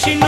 Krishna